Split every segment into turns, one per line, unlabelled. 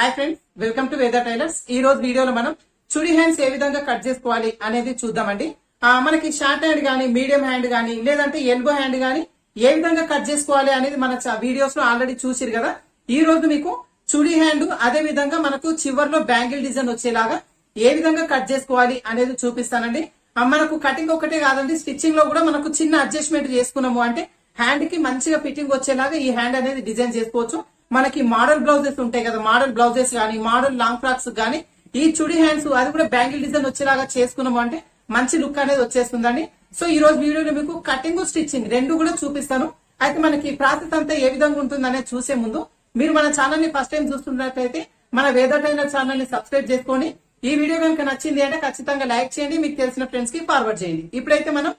Hi friends welcome to Veda tailors ఈ రోజు వీడియోలో మనం చుడి హ్యాండ్స్ ఏ విధంగా కట్ చేసుకోవాలి అనేది చూద్దామండి. మనకి షార్ట్ హ్యాండ్ గానీ మీడియం హ్యాండ్ గానీ లేదంటే ఎల్బో హ్యాండ్ గానీ ఏ విధంగా కట్ చేసుకోవాలి అనేది మన వీడియోస్లో ఆల్రెడీ చూసిరు కదా. ఈ రోజు మీకు చుడి హ్యాండ్ అదే విధంగా మనకు చివర్లో బ్యాంగిల్ డిజైన్ వచ్చేలాగా ఏ విధంగా కట్ చేసుకోవాలి అనేది చూపిస్తానండి. మనకు కటింగ్ ఒకటే కాదండి స్టిచ్చింగ్లో కూడా మనకు చిన్న అడ్జస్ట్మెంట్ చేసుకున్నాము అంటే హ్యాండ్కి మంచిగా ఫిట్టింగ్ వచ్చేలాగా ఈ హ్యాండ్ అనేది డిజైన్ చేసుకోవచ్చు. మనకి మోడల్ బ్లౌజెస్ ఉంటాయి కదా మోడల్ బ్లౌజెస్ గానీ మోడల్ లాంగ్ ఫ్రాక్స్ కానీ ఈ చుడి హ్యాండ్స్ అది కూడా బ్యాంగిల్ డిజైన్ వచ్చేలాగా చేసుకున్నాం అంటే మంచి లుక్ అనేది వచ్చేస్తుందండి. సో ఈ రోజు వీడియోలో మీకు కటింగ్ స్టిచ్చింగ్ రెండు కూడా చూపిస్తాను. అయితే మనకి ప్రాసెస్ అంతా ఏ విధంగా ఉంటుందనే చూసే ముందు మీరు మన ఛానల్ని ఫస్ట్ టైం చూస్తున్నట్లయితే మన వేద ఛానల్ని సబ్స్క్రైబ్ చేసుకోండి. ఈ వీడియో కనుక నచ్చింది అంటే ఖచ్చితంగా లైక్ చేయండి. మీకు తెలిసిన ఫ్రెండ్స్కి ఫార్వర్డ్ చేయండి. ఇప్పుడైతే మనం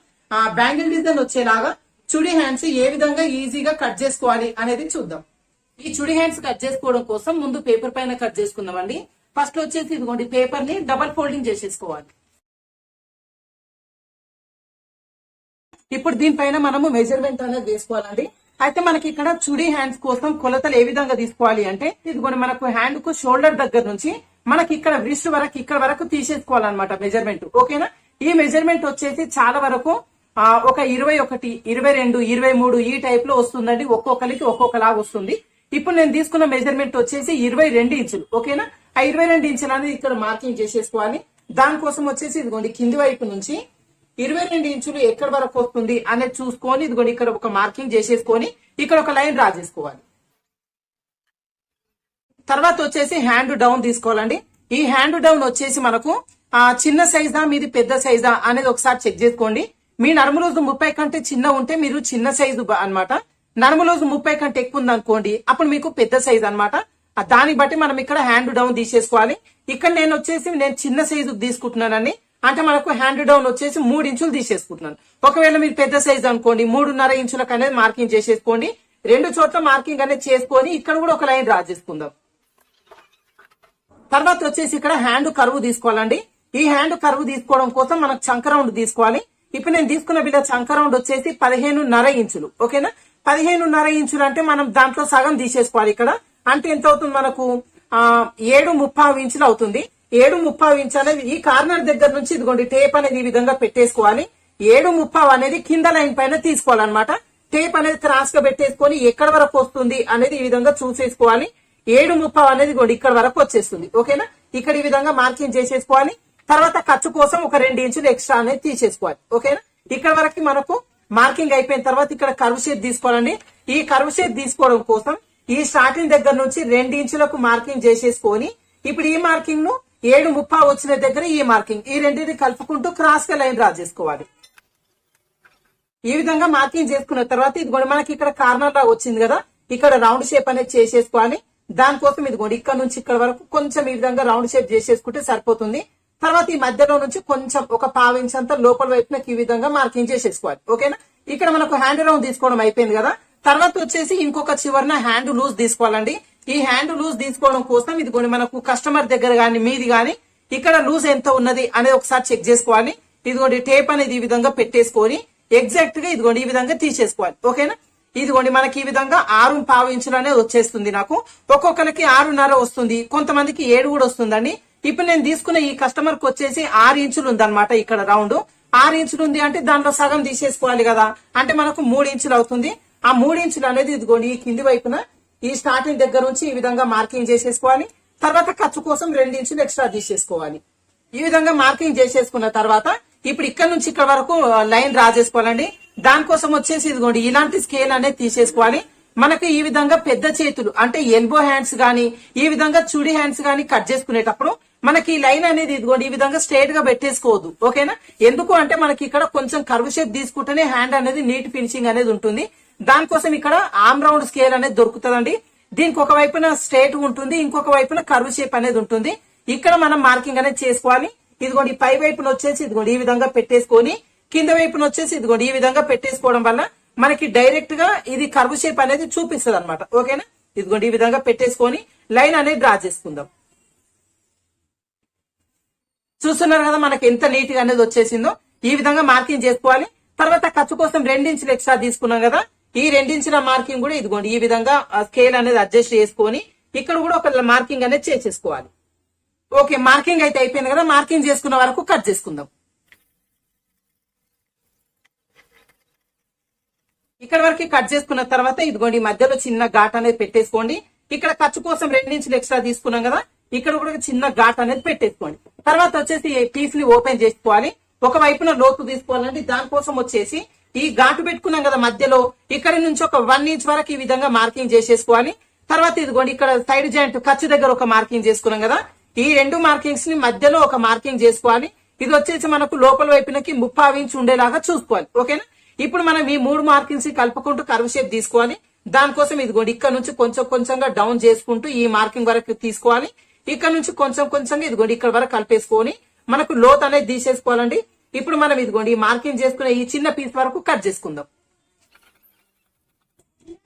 బ్యాంగిల్ డిజైన్ వచ్చేలాగా చుడి హ్యాండ్స్ ఏ విధంగా ఈజీగా కట్ చేసుకోవాలి అనేది చూద్దాం. ఈ చుడి హ్యాండ్స్ కట్ చేసుకోవడం కోసం ముందు పేపర్ పైన కట్ చేసుకుందామండి. ఫస్ట్ వచ్చేసి ఇదిగోండి పేపర్ని డబల్ ఫోల్డింగ్ చేసేసుకోవాలి. ఇప్పుడు దీనిపైన మనము మెజర్మెంట్ అనేది వేసుకోవాలండి. అయితే మనకి ఇక్కడ చుడి హ్యాండ్స్ కోసం కొలతలు ఏ విధంగా తీసుకోవాలి అంటే ఇదిగోండి మనకు హ్యాండ్కు షోల్డర్ దగ్గర నుంచి మనకి ఇక్కడ రిస్ట్ వరకు ఇక్కడ వరకు తీసేసుకోవాలన్నమాట మెజర్మెంట్ ఓకేనా? ఈ మెజర్మెంట్ వచ్చేసి చాలా వరకు ఒక ఇరవై ఒకటి ఇరవై రెండు ఇరవై మూడు ఈ టైప్లో వస్తుందండి. ఒక్కొక్కరికి ఒక్కొక్కలాగా వస్తుంది. ఇప్పుడు నేను తీసుకున్న మెజర్మెంట్ వచ్చేసి ఇరవై రెండు ఇంచులు ఓకేనా? ఆ ఇరవై రెండు ఇంచులు అనేది ఇక్కడ మార్కింగ్ చేసేసుకోవాలి. దానికోసం వచ్చేసి ఇదిగోండి కింది వైపు నుంచి ఇరవై రెండు ఇంచులు ఎక్కడ వరకు వస్తుంది అనేది చూసుకొని ఇదిగోండి ఇక్కడ ఒక మార్కింగ్ చేసేసుకొని ఇక్కడ ఒక లైన్ డ్రా చేసుకోవాలి. తర్వాత వచ్చేసి హ్యాండ్ డౌన్ తీసుకోవాలండి. ఈ హ్యాండ్ డౌన్ వచ్చేసి మనకు ఆ చిన్న సైజా మీది పెద్ద సైజా అనేది ఒకసారి చెక్ చేసుకోండి. మీ నడుము రోజు ముప్పై కంటే చిన్న ఉంటే మీరు చిన్న సైజు అన్నమాట. నడుము రోజు ముప్పై కంటే ఎక్కువ ఉంది అనుకోండి అప్పుడు మీకు పెద్ద సైజ్ అనమాట దాన్ని బట్టి మనం ఇక్కడ హ్యాండ్ డౌన్ తీసేసుకోవాలి. ఇక్కడ నేను వచ్చేసి నేను చిన్న సైజు తీసుకుంటున్నానని అంటే మనకు హ్యాండ్ డౌన్ వచ్చేసి మూడు ఇంచులు తీసేసుకుంటున్నాను. ఒకవేళ మీరు పెద్ద సైజ్ అనుకోండి మూడున్నర ఇంచులకు అనేది మార్కింగ్ చేసేసుకోండి. రెండు చోట్ల మార్కింగ్ అనేది చేసుకొని ఇక్కడ కూడా ఒక లైన్ డ్రా చేసుకుందాం. తర్వాత వచ్చేసి ఇక్కడ హ్యాండ్ కరువు తీసుకోవాలండి. ఈ హ్యాండ్ కరువు తీసుకోవడం కోసం మనకు చంక రౌండ్ తీసుకోవాలి. ఇప్పుడు నేను తీసుకున్న బిడ్డ చంక రౌండ్ వచ్చేసి పదిహేనున్నర ఇంచులు ఓకేనా? పదిహేనున్నర ఇంచులు అంటే మనం దాంట్లో సగం తీసేసుకోవాలి ఇక్కడ. అంటే ఎంత అవుతుంది మనకు? ఆ ఏడు ముప్పావు ఇంచులు అవుతుంది. ఏడు ముప్పావు ఇంచు అనేది ఈ కార్నర్ దగ్గర నుంచి ఇదిగోండి టేప్ అనేది ఈ విధంగా పెట్టేసుకోవాలి. ఏడు ముప్పావు అనేది కింద లైన్ పైన తీసుకోవాలన్నమాట. టేప్ అనేది క్రాస్గా పెట్టేసుకొని ఎక్కడ వరకు వస్తుంది అనేది ఈ విధంగా చూసేసుకోవాలి. ఏడు ముప్పావు అనేది కూడా ఇక్కడ వరకు వచ్చేస్తుంది ఓకేనా? ఇక్కడ ఈ విధంగా మార్కింగ్ చేసేసుకోవాలి. తర్వాత ఖర్చు కోసం ఒక రెండు ఇంచులు ఎక్స్ట్రా అనేది తీసేసుకోవాలి. ఓకేనా? ఇక్కడ వరకు మనకు మార్కింగ్ అయిపోయిన తర్వాత ఇక్కడ కర్వ్ షేప్ తీసుకోవాలండి. ఈ కర్వ్ షేప్ తీసుకోవడం కోసం ఈ స్టార్టింగ్ దగ్గర నుంచి రెండు ఇంచులకు మార్కింగ్ చేసేసుకొని ఇప్పుడు ఈ మార్కింగ్ను ఏడు ముప్పా వచ్చిన దగ్గర ఈ మార్కింగ్ ఈ రెండింటిని కలుపుకుంటూ క్రాస్గా లైన్ డ్రా చేసుకోవాలి. ఈ విధంగా మార్కింగ్ చేసుకున్న తర్వాత ఇది కూడా మనకి ఇక్కడ కార్నర్ లా వచ్చింది కదా ఇక్కడ రౌండ్ షేప్ అనేది చేసేసుకోవాలి. దానికోసం ఇది కూడా ఇక్కడ నుంచి ఇక్కడ వరకు కొంచెం ఈ విధంగా రౌండ్ షేప్ చేసేసుకుంటే సరిపోతుంది. తర్వాత ఈ మధ్యలో నుంచి కొంచెం ఒక పావు అంతా లోపల వైపున ఈ విధంగా మార్కింగ్ చేసేసుకోవాలి. ఓకేనా? ఇక్కడ మనకు హ్యాండ్ రౌండ్ తీసుకోవడం అయిపోయింది కదా? తర్వాత వచ్చేసి ఇంకొక చివరన హ్యాండ్ లూజ్ తీసుకోవాలండి. ఈ హ్యాండ్ లూజ్ తీసుకోవడం కోసం ఇది మనకు కస్టమర్ దగ్గర గాని మీది గాని ఇక్కడ లూజ్ ఎంత ఉన్నది అనేది ఒకసారి చెక్ చేసుకోవాలి. ఇదిగోండి టేప్ అనేది ఈ విధంగా పెట్టేసుకొని ఎగ్జాక్ట్గా ఇదిగోండి ఈ విధంగా తీసేసుకోవాలి. ఓకేనా? ఇదిగోండి మనకి ఈ విధంగా ఆరు పావు ఇంచులు అనేది వచ్చేస్తుంది నాకు. ఒక్కొక్కరికి ఆరున్నర వస్తుంది. కొంతమందికి ఏడు కూడా వస్తుందండి. ఇప్పుడు నేను తీసుకున్న ఈ కస్టమర్కి వచ్చేసి ఆరు ఇంచులు ఉందన్నమాట ఇక్కడ రౌండ్. ఆరు ఇంచులు ఉంది అంటే దాంట్లో సగం తీసేసుకోవాలి కదా. అంటే మనకు మూడు ఇంచులు అవుతుంది. ఆ మూడు ఇంచులు అనేది ఇదిగోండి ఈ కింది వైపున ఈ స్టార్టింగ్ దగ్గర నుంచి ఈ విధంగా మార్కింగ్ చేసేసుకోవాలి. తర్వాత ఖర్చు కోసం రెండు ఇంచులు ఎక్స్ట్రా తీసేసుకోవాలి. ఈ విధంగా మార్కింగ్ చేసేసుకున్న తర్వాత ఇప్పుడు ఇక్కడ నుంచి ఇక్కడ వరకు లైన్ డ్రా చేసుకోవాలండి. దానికోసం వచ్చేసి ఇదిగోండి ఇలాంటి స్కేల్ అనేది తీసేసుకోవాలి. మనకు ఈ విధంగా పెద్ద చేతులు అంటే ఎల్బో హ్యాండ్స్ గాని ఈ విధంగా చుడి హ్యాండ్స్ గాని కట్ చేసుకునేటప్పుడు మనకి ఈ లైన్ అనేది ఇదిగోండి ఈ విధంగా స్ట్రేట్గా పెట్టేసుకోవద్దు. ఓకేనా? ఎందుకు అంటే మనకి ఇక్కడ కొంచెం కర్వ్ షేప్ తీసుకుంటేనే హ్యాండ్ అనేది నీట్ ఫినిషింగ్ అనేది ఉంటుంది. దానికోసం ఇక్కడ ఆమ్ రౌండ్ స్కేల్ అనేది దొరుకుతుందండి. దీనికి ఒక వైపున స్ట్రేట్ ఉంటుంది ఇంకొక వైపున కర్వ్ షేప్ అనేది ఉంటుంది. ఇక్కడ మనం మార్కింగ్ అనేది చేసుకోవాలి. ఇదిగోండి పై వైపున వచ్చేసి ఇదిగోండి ఈ విధంగా పెట్టేసుకొని కింద వైపున వచ్చేసి ఇదిగోండి ఈ విధంగా పెట్టేసుకోవడం వల్ల మనకి డైరెక్ట్గా ఇది కర్వ్ షేప్ అనేది చూపిస్తుంది అనమాట ఓకేనా? ఇదిగోండి ఈ విధంగా పెట్టేసుకొని లైన్ అనేది డ్రా చేసుకుందాం. చూస్తున్నారు కదా మనకి ఎంత నీట్గా అనేది వచ్చేసిందో. ఈ విధంగా మార్కింగ్ చేసుకోవాలి. తర్వాత ఖర్చు కోసం రెండించిన ఎక్స్ట్రా తీసుకున్నాం కదా. ఈ రెండించిన మార్కింగ్ కూడా ఇదిగోండి ఈ విధంగా స్కేల్ అనేది అడ్జస్ట్ చేసుకొని ఇక్కడ కూడా ఒక మార్కింగ్ అనేది చేసేసుకోవాలి. ఓకే మార్కింగ్ అయితే అయిపోయింది కదా మార్కింగ్ చేసుకున్న వరకు కట్ చేసుకుందాం. ఇక్కడ వరకు కట్ చేసుకున్న తర్వాత ఇదిగోండి ఈ మధ్యలో చిన్న ఘాట్ అనేది పెట్టేసుకోండి. ఇక్కడ ఖర్చు కోసం రెండించిన ఎక్స్ట్రా తీసుకున్నాం కదా. ఇక్కడ కూడా చిన్న ఘాట్ అనేది పెట్టేసుకోండి. తర్వాత వచ్చేసి ఈ పీస్ని ఓపెన్ చేసుకోవాలి. ఒక వైపున లోతు తీసుకోవాలంటే దానికోసం వచ్చేసి ఈ ఘాటు పెట్టుకున్నాం కదా మధ్యలో. ఇక్కడ నుంచి ఒక వన్ ఇంచ్ వరకు ఈ విధంగా మార్కింగ్ చేసేసుకోవాలి. తర్వాత ఇదిగోండి ఇక్కడ సైడ్ జాయింట్ ఖర్చు దగ్గర ఒక మార్కింగ్ చేసుకున్నాం కదా. ఈ రెండు మార్కింగ్స్ని మధ్యలో ఒక మార్కింగ్ చేసుకోవాలి. ఇది వచ్చేసి మనకు లోపల వైపునకి ముప్పై ఇంచ్ ఉండేలాగా చూసుకోవాలి. ఓకేనా? ఇప్పుడు మనం ఈ మూడు మార్కింగ్స్ కలుపుకుంటూ కర్వ్ షేప్ తీసుకోవాలి. దానికోసం ఇదిగోండి ఇక్కడ నుంచి కొంచెం కొంచెంగా డౌన్ చేసుకుంటూ ఈ మార్కింగ్ వరకు తీసుకోవాలి. ఇక్కడ నుంచి కొంచెం కొంచెం ఇదిగోండి ఇక్కడ వరకు కలిపేసుకొని మనకు లోత్ అనేది తీసేసుకోవాలండి. ఇప్పుడు మనం ఇదిగోండి మార్కింగ్ చేసుకునే ఈ చిన్న పీస్ వరకు కట్ చేసుకుందాం.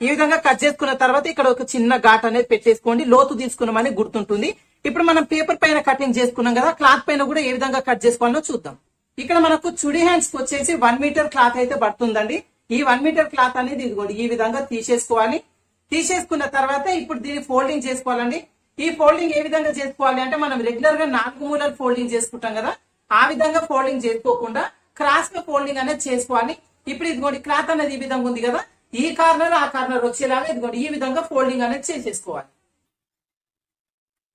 ఈ విధంగా కట్ చేసుకున్న తర్వాత ఇక్కడ ఒక చిన్న ఘాట్ అనేది పెట్టేసుకోండి. లోతు తీసుకున్నామని గుర్తుంటుంది. ఇప్పుడు మనం పేపర్ పైన కటింగ్ చేసుకున్నాం కదా క్లాత్ పైన కూడా ఏ విధంగా కట్ చేసుకోవాలో చూద్దాం. ఇక్కడ మనకు చుడి హ్యాండ్స్ వచ్చేసి వన్ మీటర్ క్లాత్ అయితే పడుతుందండి. ఈ వన్ మీటర్ క్లాత్ అనేది ఇదిగోండి ఈ విధంగా తీసేసుకోవాలి. తీసేసుకున్న తర్వాత ఇప్పుడు దీన్ని ఫోల్డింగ్ చేసుకోవాలండి. ఈ ఫోల్డింగ్ ఏ విధంగా చేసుకోవాలి అంటే మనం రెగ్యులర్గా నాలుగు మూలలు ఫోల్డింగ్ చేసుకుంటాం కదా ఆ విధంగా ఫోల్డింగ్ చేసుకోకుండా క్రాస్గా ఫోల్డింగ్ అనేది చేసుకోవాలి. ఇప్పుడు ఇదిగోండి క్లాత్ అనేది ఈ విధంగా ఉంది కదా ఈ కార్నర్ ఆ కార్నర్ వచ్చేలాగా ఇదిగోండి ఈ విధంగా ఫోల్డింగ్ అనేది చేసేసుకోవాలి.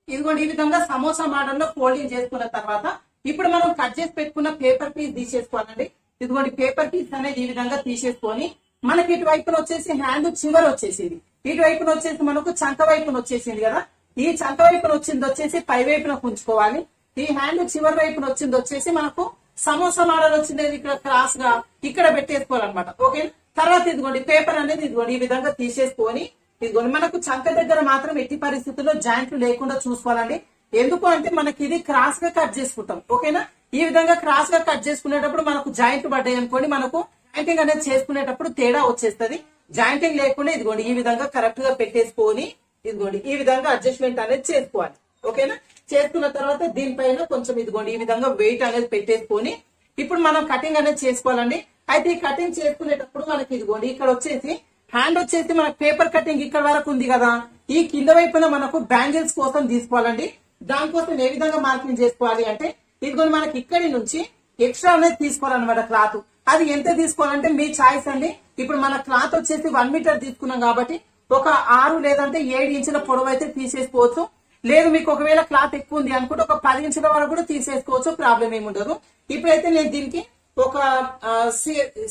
ఇదిగోండి ఈ విధంగా సమోసా మోడల్ ఫోల్డింగ్ చేసుకున్న తర్వాత ఇప్పుడు మనం కట్ చేసి పెట్టుకున్న పేపర్ పీస్ తీసేసుకోవాలండి. ఇదిగోండి పేపర్ పీస్ అనేది ఈ విధంగా తీసేసుకొని మనకి ఇటువైపున వచ్చేసి హ్యాండ్ చివరి వచ్చేసింది. ఇటువైపున వచ్చేసి మనకు చంక వైపున వచ్చేసింది కదా ఈ చంక వైపున వచ్చింది వచ్చేసి పై వైపున ఉంచుకోవాలి ఈ హ్యాండ్ చివరి వైపున వచ్చింది వచ్చేసి మనకు సమోసా మోడల్ వచ్చింది ఇక్కడ క్రాస్గా ఇక్కడ పెట్టేసుకోవాలన్నమాట. ఓకే తర్వాత ఇదిగోండి పేపర్ అనేది ఇదిగోండి ఈ విధంగా తీసేసుకొని ఇదిగోండి మనకు చంక దగ్గర మాత్రం ఎట్టి పరిస్థితుల్లో జాయింట్లు లేకుండా చూసుకోవాలండి. ఎందుకు అంటే మనకి ఇది క్రాస్గా కట్ చేసుకుంటాం. ఓకేనా ఈ విధంగా క్రాస్గా కట్ చేసుకునేటప్పుడు మనకు జాయింట్ పడ్డాయి అనుకోండి మనకు జాయింటింగ్ అనేది చేసుకునేటప్పుడు తేడా వచ్చేస్తుంది. జాయింటింగ్ లేకుండా ఇదిగోండి ఈ విధంగా కరెక్ట్గా పెట్టేసుకొని ఇదిగోండి ఈ విధంగా అడ్జస్ట్మెంట్ అనేది చేసుకోవాలి. ఓకేనా? చేసుకున్న తర్వాత దీనిపైన కొంచెం ఇదిగోండి ఈ విధంగా వెయిట్ అనేది పెట్టేసుకొని ఇప్పుడు మనం కటింగ్ అనేది చేసుకోవాలండి. అయితే ఈ కటింగ్ చేసుకునేటప్పుడు మనకి ఇదిగోండి ఇక్కడ వచ్చేసి హ్యాండ్ వచ్చేసి మనకు పేపర్ కటింగ్ ఇక్కడ వరకు ఉంది కదా. ఈ కింద వైపున మనకు బ్యాంగిల్స్ కోసం తీసుకోవాలండి. దానికోసం ఏ విధంగా మార్కింగ్ చేసుకోవాలి అంటే ఇదిగోండి మనకి ఇక్కడి నుంచి ఎక్స్ట్రా అనేది తీసుకోవాలన్నమాట క్లాత్ అది ఎంత తీసుకోవాలంటే మీ ఛాయిస్ అండి. ఇప్పుడు మన క్లాత్ వచ్చేసి వన్ మీటర్ తీసుకున్నాం కాబట్టి ఒక ఆరు లేదంటే ఏడు ఇంచుల పొడవు అయితే తీసేసుకోవచ్చు. లేదు మీకు ఒకవేళ క్లాత్ ఎక్కువ ఉంది అనుకుంటే ఒక పది ఇంచుల వరకు కూడా తీసేసుకోవచ్చు ప్రాబ్లం ఏమి ఉండదు. ఇప్పుడైతే నేను దీనికి ఒక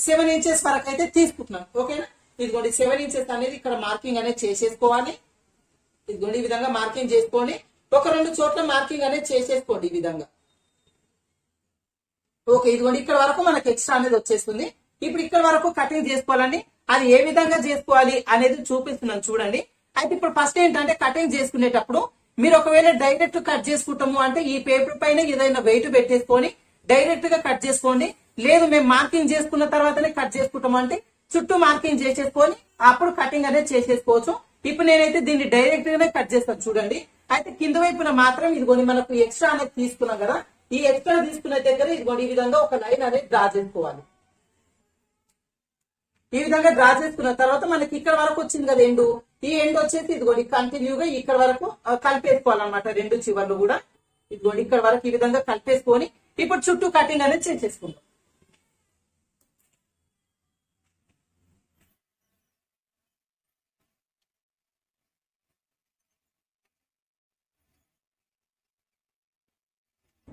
సెవెన్ ఇంచెస్ వరకు అయితే తీసుకుంటున్నాను. ఓకేనా? ఇదిగోండి సెవెన్ ఇంచెస్ అనేది ఇక్కడ మార్కింగ్ అనేది చేసేసుకోవాలి. ఇదిగోండి ఈ విధంగా మార్కింగ్ చేసుకోండి. ఒక రెండు చోట్ల మార్కింగ్ అనేది చేసేసుకోండి ఈ విధంగా. ఓకే ఇదిగోండి ఇక్కడ వరకు మనకి ఎక్స్ట్రా అనేది వచ్చేస్తుంది. ఇప్పుడు ఇక్కడ వరకు కటింగ్ చేసుకోవాలండి. అది ఏ విధంగా చేసుకోవాలి అనేది చూపిస్తున్నాను చూడండి. అయితే ఇప్పుడు ఫస్ట్ ఏంటంటే కటింగ్ చేసుకునేటప్పుడు మీరు ఒకవేళ డైరెక్ట్ కట్ చేసుకుంటాము అంటే ఈ పేపర్ పైన ఏదైనా వెయిట్ పెట్టేసుకొని డైరెక్ట్గా కట్ చేసుకోండి. లేదు మేము మార్కింగ్ చేసుకున్న తర్వాతనే కట్ చేసుకుంటాం అంటే చుట్టూ మార్కింగ్ చేసేసుకొని అప్పుడు కటింగ్ అనేది చేసేసుకోవచ్చు. ఇప్పుడు నేనైతే దీన్ని డైరెక్ట్ గానే కట్ చేస్తాను చూడండి. అయితే కింద వైపున మాత్రం ఇదిగోని మనకు ఎక్స్ట్రా అనేది తీసుకున్నాం కదా. ఈ ఎక్స్ట్రా తీసుకునే దగ్గర ఇదిగోని ఈ విధంగా ఒక లైన్ అనేది డ్రా చేసుకోవాలి. ఈ విధంగా డ్రా చేసుకున్న తర్వాత మనకి ఇక్కడ వరకు వచ్చింది కదా ఎండు. ఈ ఎండ్ వచ్చేసి ఇదిగోండి కంటిన్యూగా ఇక్కడ వరకు కలిపేసుకోవాలన్నమాట రెండు చివర్లు కూడా. ఇదిగోండి ఇక్కడ వరకు ఈ విధంగా కలిపేసుకొని ఇప్పుడు చుట్టూ కటింగ్ అనేది చేసేసుకుందాం.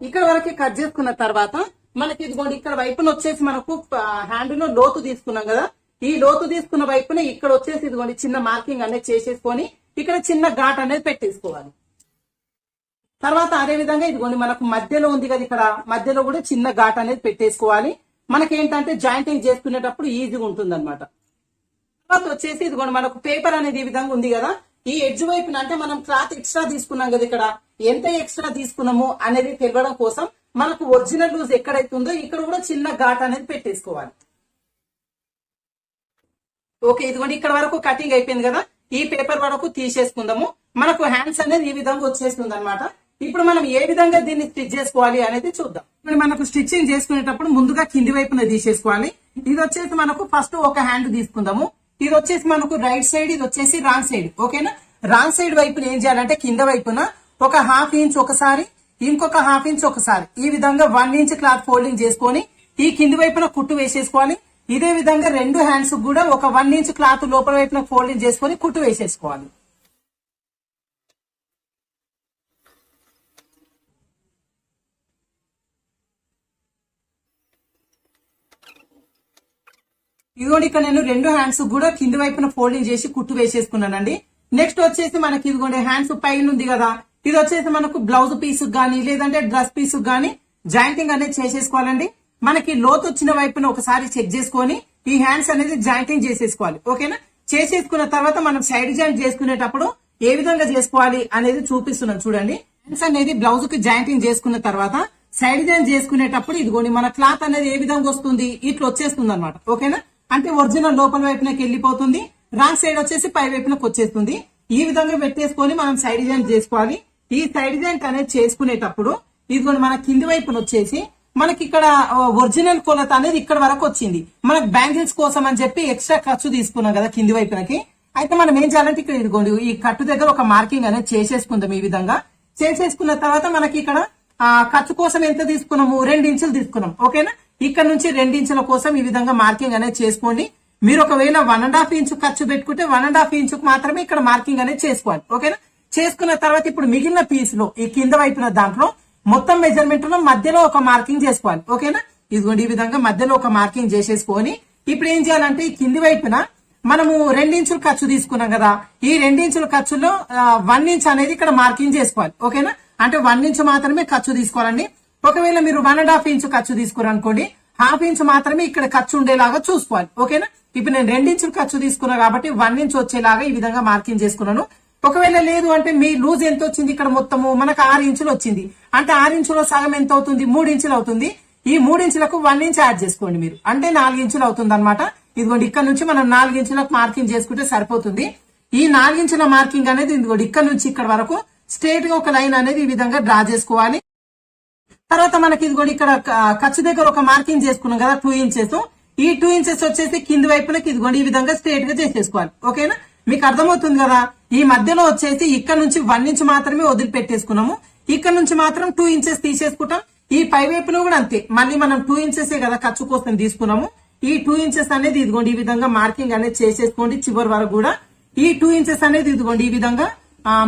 ఇక్కడ వరకు కట్ చేసుకున్న తర్వాత మనకి ఇదిగోండి ఇక్కడ వైపున వచ్చేసి మనకు హ్యాండ్లో లోతు తీసుకున్నాం కదా. ఈ లోతు తీసుకున్న వైపున ఇక్కడ వచ్చేసి ఇదిగోండి చిన్న మార్కింగ్ అనేది చేసేసుకొని ఇక్కడ చిన్న ఘాట్ అనేది పెట్టేసుకోవాలి. తర్వాత అదే విధంగా ఇదిగోండి మనకు మధ్యలో ఉంది కదా ఇక్కడ మధ్యలో కూడా చిన్న ఘాట్ అనేది పెట్టేసుకోవాలి. మనకేంటంటే జాయింటింగ్ చేసుకునేటప్పుడు ఈజీగా ఉంటుంది అనమాట తర్వాత వచ్చేసి ఇదిగోండి మనకు పేపర్ అనేది ఈ విధంగా ఉంది కదా ఈ ఎడ్జ్ వైపున అంటే మనం క్లాత్ ఎక్స్ట్రా తీసుకున్నాం కదా ఇక్కడ ఎంత ఎక్స్ట్రా తీసుకున్నాము అనేది తెలియడం కోసం మనకు ఒరిజినల్ లూజ్ ఎక్కడైతుందో ఇక్కడ కూడా చిన్న ఘాట్ అనేది పెట్టేసుకోవాలి. ఓకే ఇదిగోండి ఇక్కడ వరకు కటింగ్ అయిపోయింది కదా? ఈ పేపర్ వరకు తీసేసుకుందాము. మనకు హ్యాండ్స్ అనేది ఈ విధంగా వచ్చేస్తుంది అనమాట ఇప్పుడు మనం ఏ విధంగా దీన్ని స్టిచ్ చేసుకోవాలి అనేది చూద్దాం. ఇప్పుడు మనకు స్టిచ్చింగ్ చేసుకునేటప్పుడు ముందుగా కింది వైపున తీసేసుకోవాలి. ఇది వచ్చేసి మనకు ఫస్ట్ ఒక హ్యాండ్ తీసుకుందాము. ఇది వచ్చేసి మనకు రైట్ సైడ్ ఇది వచ్చేసి రాంగ్ సైడ్ ఓకేనా రాంగ్ సైడ్ వైపున ఏం చేయాలంటే కింద వైపున ఒక హాఫ్ ఇంచ్ ఒకసారి ఇంకొక హాఫ్ ఇంచ్ ఒకసారి. ఈ విధంగా వన్ ఇంచ్ క్లాత్ ఫోల్డింగ్ చేసుకొని ఈ కింది వైపున కుట్టు వేసేసుకోవాలి. ఇదే విధంగా రెండు హ్యాండ్స్ కూడా ఒక వన్ ఇంచ్ క్లాత్ లోపల వైపున ఫోల్డింగ్ చేసుకొని కుట్టు వేసేసుకోవాలి. ఇదిగోండి ఇక్కడ నేను రెండు హ్యాండ్స్ కూడా కింది వైపున ఫోల్డింగ్ చేసి కుట్టు వేసేసుకున్నానండి. నెక్స్ట్ వచ్చేసి మనకి ఇదిగోండి హ్యాండ్స్ పైన ఉంది కదా. ఇది వచ్చేసి మనకు బ్లౌజ్ పీస్ గానీ లేదంటే డ్రెస్ పీస్ గానీ జాయింటింగ్ అనేది చేసేసుకోవాలండి. మనకి లోతు వచ్చిన వైపున ఒకసారి చెక్ చేసుకొని ఈ హ్యాండ్స్ అనేది జాయింటింగ్ చేసేసుకోవాలి. ఓకేనా? చేసేసుకున్న తర్వాత మనం సైడ్ జాయింట్ చేసుకునేటప్పుడు ఏ విధంగా చేసుకోవాలి అనేది చూపిస్తున్నాం చూడండి. హ్యాండ్స్ అనేది బ్లౌజ్కి జాయింటింగ్ చేసుకున్న తర్వాత సైడ్ జాయింట్ చేసుకునేటప్పుడు ఇదిగోండి మన క్లాత్ అనేది ఏ విధంగా వస్తుంది? ఇట్లా వచ్చేస్తుంది అనమాట ఓకేనా? అంటే ఒరిజినల్ లోపల వైపునకి వెళ్ళిపోతుంది రాంగ్ సైడ్ వచ్చేసి పై వైపునకు వచ్చేస్తుంది. ఈ విధంగా పెట్టేసుకొని మనం సైడ్ జాయింట్ చేసుకోవాలి. ఈ సైడ్ జాయింట్ అనేది చేసుకునేటప్పుడు ఇదిగోండి మన కింది వైపున వచ్చేసి మనకి ఇక్కడ ఒరిజినల్ కొలత అనేది ఇక్కడ వరకు వచ్చింది. మనకు బ్యాంగిల్స్ కోసం అని చెప్పి ఎక్స్ట్రా ఖర్చు తీసుకున్నాం కదా కింది వైపునకి. అయితే మనం ఏం చేయాలంటే ఇక్కడ ఇదిగోండి ఈ కట్టు దగ్గర ఒక మార్కింగ్ అనేది చేసేసుకుందాం ఈ విధంగా. చేసేసుకున్న తర్వాత మనకి ఇక్కడ ఆ ఖర్చు కోసం ఎంత తీసుకున్నాము? రెండు ఇంచులు తీసుకున్నాం. ఓకేనా? ఇక్కడ నుంచి రెండు ఇంచుల కోసం ఈ విధంగా మార్కింగ్ అనేది చేసుకోండి. మీరు ఒకవేళ వన్ అండ్ హాఫ్ ఇంచు ఖర్చు పెట్టుకుంటే వన్ అండ్ హాఫ్ ఇంచుకు మాత్రమే ఇక్కడ మార్కింగ్ అనేది చేసుకోవాలి. ఓకేనా? చేసుకున్న తర్వాత ఇప్పుడు మిగిలిన పీస్లో ఈ కింద వైపున దాంట్లో మొత్తం మెజర్మెంట్లో మధ్యలో ఒక మార్కింగ్ చేసుకోవాలి. ఓకేనా? ఇదిగోండి ఈ విధంగా మధ్యలో ఒక మార్కింగ్ చేసేసుకొని ఇప్పుడు ఏం చేయాలంటే ఈ కింది వైపున మనము రెండించుల ఖర్చు తీసుకున్నాం కదా. ఈ రెండించుల ఖర్చులో వన్ ఇంచ్ అనేది ఇక్కడ మార్కింగ్ చేసుకోవాలి. ఓకేనా? అంటే వన్ ఇంచ్ మాత్రమే ఖర్చు తీసుకోవాలండి. ఒకవేళ మీరు వన్ అండ్ హాఫ్ ఇంచ్ ఖర్చు తీసుకున్నారు హాఫ్ ఇంచ్ మాత్రమే ఇక్కడ ఖర్చు ఉండేలాగా చూసుకోవాలి. ఓకేనా? ఇప్పుడు నేను రెండించులు ఖర్చు తీసుకున్నా కాబట్టి వన్ ఇంచ్ వచ్చేలాగా ఈ విధంగా మార్కింగ్ చేసుకున్నాను. ఒకవేళ లేదు అంటే మీ లూజ్ ఎంత వచ్చింది ఇక్కడ మొత్తము? మనకు ఆరు ఇంచులు వచ్చింది. అంటే ఆరు ఇంచులో సగం ఎంత అవుతుంది? మూడు ఇంచులు అవుతుంది. ఈ మూడు ఇంచులకు వన్ ఇంచ్ యాడ్ చేసుకోండి మీరు. అంటే నాలుగు ఇంచులు అవుతుంది అనమాట ఇదిగోండి ఇక్కడ నుంచి మనం నాలుగు ఇంచులకు మార్కింగ్ చేసుకుంటే సరిపోతుంది. ఈ నాలుగించుల మార్కింగ్ అనేది ఇదిగోండి ఇక్కడ నుంచి ఇక్కడ వరకు స్ట్రేట్గా ఒక లైన్ అనేది ఈ విధంగా డ్రా చేసుకోవాలి. తర్వాత మనకి ఇదిగోండి ఇక్కడ ఖర్చు దగ్గర ఒక మార్కింగ్ చేసుకున్నాం కదా టూ ఇంచెస్ ఈ టూ ఇంచెస్ వచ్చేసి కింది వైపునకి ఇదిగోండి ఈ విధంగా స్ట్రేట్గా చేసేసుకోవాలి. ఓకేనా? మీకు అర్థమవుతుంది కదా? ఈ మధ్యలో వచ్చేసి ఇక్కడ నుంచి వన్ ఇంచ్ మాత్రమే వదిలిపెట్టేసుకున్నాము. ఇక్కడ నుంచి మాత్రం టూ ఇంచెస్ తీసేసుకుంటాం. ఈ పై వైపున కూడా అంతే. మళ్ళీ మనం టూ ఇంచెస్ కదా ఖర్చు కోసం తీసుకున్నాము. ఈ టూ ఇంచెస్ అనేది ఇదిగోండి ఈ విధంగా మార్కింగ్ అనేది చేసేసుకోండి చివరి వరకు కూడా. ఈ టూ ఇంచెస్ అనేది ఇదిగోండి ఈ విధంగా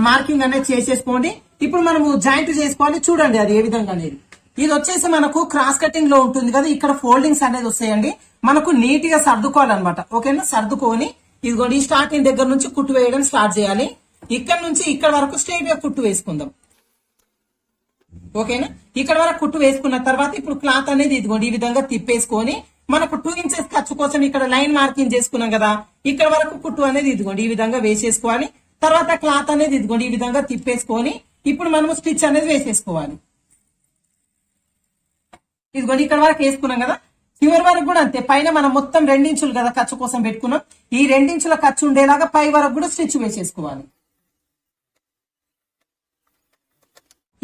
మార్కింగ్ అనేది చేసేసుకోండి. ఇప్పుడు మనము జాయింట్ చేసుకోవాలి. చూడండి అది ఏ విధంగా అనేది. ఇది వచ్చేసి మనకు క్రాస్ కటింగ్లో ఉంటుంది కదా ఇక్కడ ఫోల్డింగ్స్ అనేది వస్తాయండి. మనకు నీట్గా సర్దుకోవాలన్నమాట. ఓకేనా? సర్దుకొని ఇదిగోండి ఈ స్టార్టింగ్ దగ్గర నుంచి కుట్టు వేయడం స్టార్ట్ చేయాలి. ఇక్కడ నుంచి ఇక్కడ వరకు స్ట్రైట్గా కుట్టు వేసుకుందాం. ఓకేనా? ఇక్కడ వరకు కుట్టు వేసుకున్న తర్వాత ఇప్పుడు క్లాత్ అనేది ఇదిగోండి ఈ విధంగా తిప్పేసుకొని మనకు టూ ఇంచెస్ ఖర్చు కోసం ఇక్కడ లైన్ మార్కింగ్ చేసుకున్నాం కదా ఇక్కడ వరకు కుట్టు అనేది ఇదిగోండి ఈ విధంగా వేసేసుకోవాలి. తర్వాత క్లాత్ అనేది ఇదిగోండి ఈ విధంగా తిప్పేసుకొని ఇప్పుడు మనము స్టిచ్ అనేది వేసేసుకోవాలి. ఇదిగోండి ఇక్కడ వరకు వేసుకున్నాం కదా చివరి వరకు కూడా అంతే. పైన మనం మొత్తం రెండించులు కదా ఖర్చు కోసం పెట్టుకున్నాం. ఈ రెండించుల ఖర్చు ఉండేలాగా పై వరకు కూడా స్టిచ్ వేసేసుకోవాలి.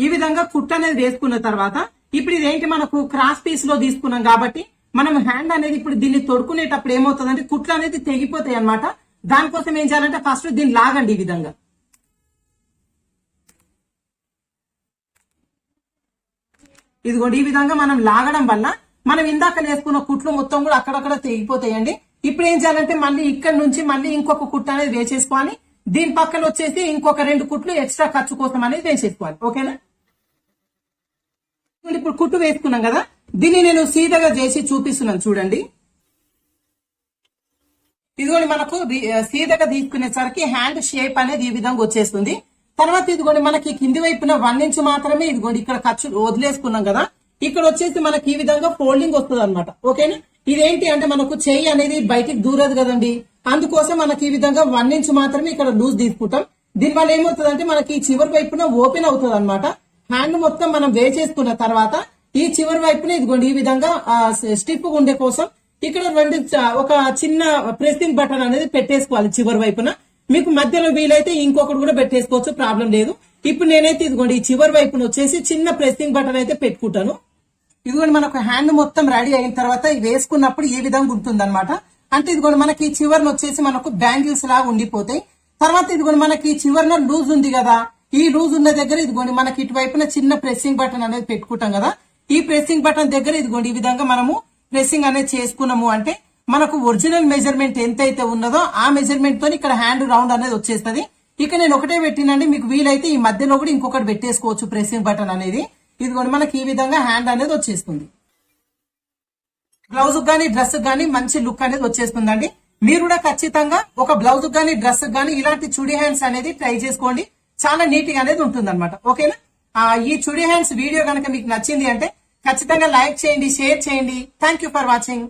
ఈ విధంగా కుట్ అనేది వేసుకున్న తర్వాత ఇప్పుడు ఇదేంటి మనకు క్రాస్ పీస్లో తీసుకున్నాం కాబట్టి మనం హ్యాండ్ అనేది ఇప్పుడు దీన్ని తొడుకునేటప్పుడు ఏమవుతుందంటే కుట్లు అనేది తెగిపోతాయి అన్నమాట. దానికోసం ఏం చేయాలంటే ఫస్ట్ దీన్ని లాగండి ఈ విధంగా. ఇదిగోండి ఈ విధంగా మనం లాగడం వల్ల మనం ఇందాక వేసుకున్న కుట్లు మొత్తం కూడా అక్కడక్కడ తెగిపోతాయండి. ఇప్పుడు ఏం చేయాలంటే మళ్ళీ ఇక్కడ నుంచి మళ్ళీ ఇంకొక కుట్టు అనేది వేసేసుకోవాలి. దీని పక్కన వచ్చేసి ఇంకొక రెండు కుట్లు ఎక్స్ట్రా ఖర్చు కోసం అనేది వేసేసుకోవాలి. ఓకేనా? ఇప్పుడు కుట్టు వేసుకున్నాం కదా. దీన్ని నేను సీదగా చేసి చూపిస్తున్నాను చూడండి. ఇదిగోండి మనకు సీదగా తీసుకునేసరికి హ్యాండ్ షేప్ అనేది ఈ విధంగా వచ్చేస్తుంది. తర్వాత ఇదిగోండి మనకి కింది వైపున వన్ ఇంచు మాత్రమే ఇదిగోండి ఇక్కడ ఖర్చు వదిలేసుకున్నాం కదా. ఇక్కడ వచ్చేసి మనకి ఈ విధంగా ఫోల్డింగ్ వస్తుంది అనమాట ఓకేనా? ఇదేంటి అంటే మనకు చెయ్యి అనేది బయటికి దూరదు కదండి. అందుకోసం మనకి ఈ విధంగా వన్ ఇంచ్ మాత్రమే ఇక్కడ లూజ్ తీసుకుంటాం. దీనివల్ల ఏమవుతుంది అంటే మనకి ఈ చివరి వైపున ఓపెన్ అవుతుంది అనమాట హ్యాండ్ మొత్తం మనం వేచేసుకున్న తర్వాత ఈ చివరి వైపున ఇదిగోండి ఈ విధంగా స్టిప్ ఉండే కోసం ఇక్కడ రెండు ఒక చిన్న ప్రెసింగ్ బటన్ అనేది పెట్టేసుకోవాలి చివరి వైపున. మీకు మధ్యలో వీలైతే ఇంకొకటి కూడా పెట్టేసుకోవచ్చు ప్రాబ్లం లేదు. ఇప్పుడు నేనైతే ఇదిగోండి ఈ చివరి వైపున వచ్చేసి చిన్న ప్రెసింగ్ బటన్ అయితే పెట్టుకుంటాను. ఇదిగోండి మనకు హ్యాండ్ మొత్తం రెడీ అయిన తర్వాత వేసుకున్నప్పుడు ఈ విధంగా ఉంటుంది అంటే ఇదిగోండి మనకి చివరిని వచ్చేసి మనకు బ్యాంగిల్స్ లాగా ఉండిపోతాయి. తర్వాత ఇదిగోండి మనకి చివరిన లూజ్ ఉంది కదా ఈ లూజ్ ఉన్న దగ్గర ఇదిగోండి మనకి ఇటువైపున చిన్న ప్రెస్సింగ్ బటన్ అనేది పెట్టుకుంటాం కదా. ఈ ప్రెస్సింగ్ బటన్ దగ్గర ఇదిగోండి ఈ విధంగా మనము ప్రెస్సింగ్ అనేది చేసుకున్నాము అంటే మనకు ఒరిజినల్ మెజర్మెంట్ ఎంత అయితే ఉన్నదో ఆ మెజర్మెంట్తో ఇక్కడ హ్యాండ్ రౌండ్ అనేది వచ్చేస్తది. ఇక నేను ఒకటే పెట్టినండి మీకు వీలైతే ఈ మధ్యలో కూడా ఇంకొకటి పెట్టేసుకోవచ్చు ప్రెస్సింగ్ బటన్ అనేది. ఇదిగోండి మనకి ఈ విధంగా హ్యాండ్ అనేది వచ్చేస్తుంది. బ్లౌజ్ గానీ డ్రెస్ గానీ మంచి లుక్ అనేది వచ్చేస్తుందండి. మీరు కూడా ఖచ్చితంగా ఒక బ్లౌజ్ గానీ డ్రెస్ గానీ ఇలాంటి చుడి హ్యాండ్స్ అనేది ట్రై చేసుకోండి. చాలా నీట్గా అనేది ఉంటుంది అనమాట ఓకేనా ఈ చుడి హ్యాండ్స్ వీడియో కనుక మీకు నచ్చింది అంటే ఖచ్చితంగా లైక్ చేయండి షేర్ చేయండి. Thank you for watching